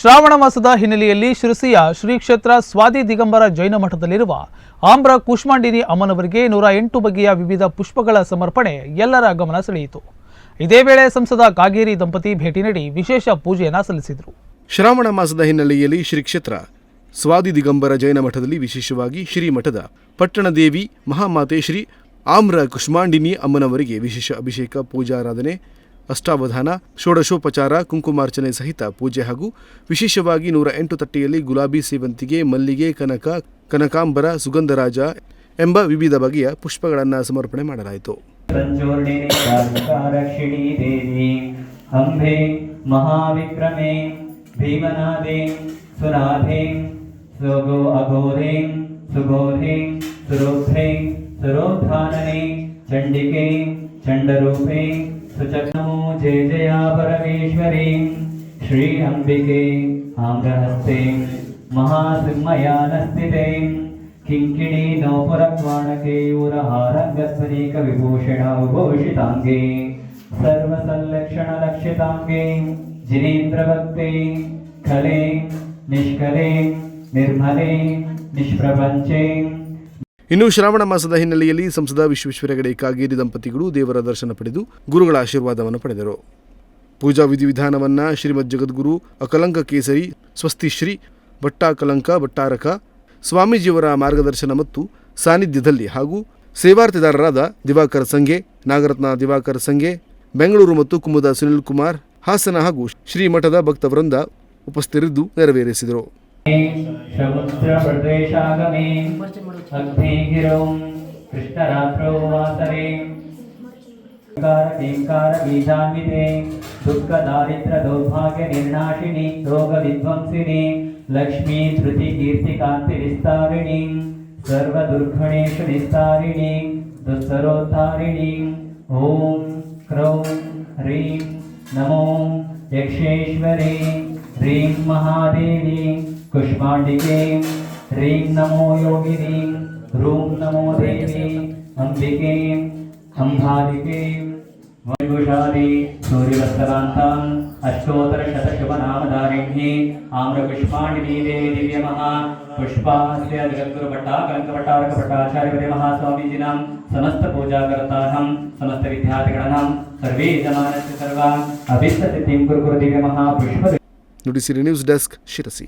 ಶ್ರಾವಣ ಮಾಸದ ಹಿನ್ನೆಲೆಯಲ್ಲಿ ಶಿರಸಿಯ ಶ್ರೀ ಕ್ಷೇತ್ರ ಸ್ವಾದಿ ದಿಗಂಬರ ಜೈನ ಮಠದಲ್ಲಿರುವ ಆಮ್ರ ಕುಷ್ಮಾಂಡಿನಿ ಅಮ್ಮನವರಿಗೆ ನೂರ ಎಂಟು ಬಗೆಯ ವಿವಿಧ ಪುಷ್ಪಗಳ ಸಮರ್ಪಣೆ ಎಲ್ಲರ ಗಮನ ಸೆಳೆಯಿತು. ಇದೇ ವೇಳೆ ಸಂಸದ ಕಾಗೇರಿ ದಂಪತಿ ಭೇಟಿ ನೀಡಿ ವಿಶೇಷ ಪೂಜೆಯನ್ನು ಸಲ್ಲಿಸಿದರು. ಶ್ರಾವಣ ಮಾಸದ ಹಿನ್ನೆಲೆಯಲ್ಲಿ ಶ್ರೀ ಕ್ಷೇತ್ರ ಸ್ವಾದಿ ದಿಗಂಬರ ಜೈನ ಮಠದಲ್ಲಿ ವಿಶೇಷವಾಗಿ ಶ್ರೀಮಠದ ಪಟ್ಟಣದೇವಿ ಮಹಾಮಾತೆ ಶ್ರೀ ಆಮ್ರ ಕುಷ್ಮಾಂಡಿನಿ ಅಮ್ಮನವರಿಗೆ ವಿಶೇಷ ಅಭಿಷೇಕ ಪೂಜಾರಾಧನೆ ಅಷ್ಟಾವಧಾನ, ಷೋಡಶೋಪಚಾರ, ಕುಂಕುಮಾರ್ಚನೆ ಸಹಿತ ಪೂಜೆ ಹಾಗೂ ವಿಶೇಷವಾಗಿ ನೂರ ಎಂಟು ತಟ್ಟೆಯಲ್ಲಿ ಗುಲಾಬಿ ಸೇವಂತಿಗೆ, ಮಲ್ಲಿಗೆ, ಕನಕ, ಕನಕಾಂಬರ, ಸುಗಂಧರಾಜ ಎಂಬ ವಿವಿಧ ಬಗೆಯ ಪುಷ್ಪಗಳನ್ನು ಸಮರ್ಪಣೆ ಮಾಡಲಾಯಿತು. ಚಂಡಿಕೆ, ಚಂಡರೂಪೆ, ಸುಚಕ್ನಮೋ जय जया परमेश्वरी श्री अम्बिके आम्रहस्ते महासिंहयानस्थिते किङ्किणी ङ्गस्वीकविभूषण सर्वसंलक्षणलक्षिताङ्गे जिनेन्द्रभक्ते खले निष्कले निर्मले निष्प्रपञ्चे ಇನ್ನು ಶ್ರಾವಣ ಮಾಸದ ಹಿನ್ನೆಲೆಯಲ್ಲಿ ಸಂಸದ ವಿಶ್ವೇಶ್ವರ ಹೆಗಡೆ ಕಾಗೇರಿ ದಂಪತಿಗಳು ದೇವರ ದರ್ಶನ ಪಡೆದು ಗುರುಗಳ ಆಶೀರ್ವಾದವನ್ನು ಪಡೆದರು. ಪೂಜಾ ವಿಧಿವಿಧಾನವನ್ನು ಶ್ರೀಮದ್ ಜಗದ್ಗುರು ಅಕಲಂಕ ಕೇಸರಿ ಸ್ವಸ್ತಿಶ್ರೀ ಭಟ್ಟಾಕಲಂಕ ಭಟ್ಟಾರಕ, ಸ್ವಾಮೀಜಿಯವರ ಮಾರ್ಗದರ್ಶನ ಮತ್ತು ಸಾನ್ನಿಧ್ಯದಲ್ಲಿ ಹಾಗೂ ಸೇವಾರ್ಥಿದಾರರಾದ ದಿವಾಕರ ಸಂಘೆ, ನಾಗರತ್ನ ದಿವಾಕರ ಸಂಘೆ, ಬೆಂಗಳೂರು ಮತ್ತು ಕುಮುದ ಸುನಿಲ್ ಕುಮಾರ್ ಹಾಸನ ಹಾಗೂ ಶ್ರೀಮಠದ ಭಕ್ತವೃಂದ ಉಪಸ್ಥಿತರಿದ್ದು ನೆರವೇರಿಸಿದರು. समुद्रप्रदेशागमे, अग्नेगिरौ, कृष्णरात्रौ वासरे। ीजान्विते दुःखदारिद्र्यदौर्भाग्यनिर्नाशिनि रोगविध्वंसिनि लक्ष्मी धृतिकीर्तिकान्तिविस्तारिणि सर्वदुर्गणेषु निस्तारिणि दुस्तरोद्धारिणि ॐ, क्रौं, ह्रीं, नमो, यक्षेश्वरी। ह्रीं महादेवी कुष्माण्डिके, ह्रीं नमो योगिनी, ह्रूं नमो देवी, अम्बिके अंबालिके वैभुषादि सूर्यवत्सरान्ताम् अष्टोत्तरशतशुभनामधारिण्ये, आम्रपुष्पाण्डिनी देवी दिव्यमः पुष्पास्य जगद्गुरुभट्टाकलङ्कभट्टारकभट्टाचार्यवरे महास्वामीजिनां समस्तपूजाकर्तारं समस्तविद्यार्थिगणां सर्वे जनानस्य सर्वान् अभिष्टसिद्धिं कुरु कुरु दिव्यमः पुष्प নুডিসিডি নিউজ ডেস্ক সেটা সি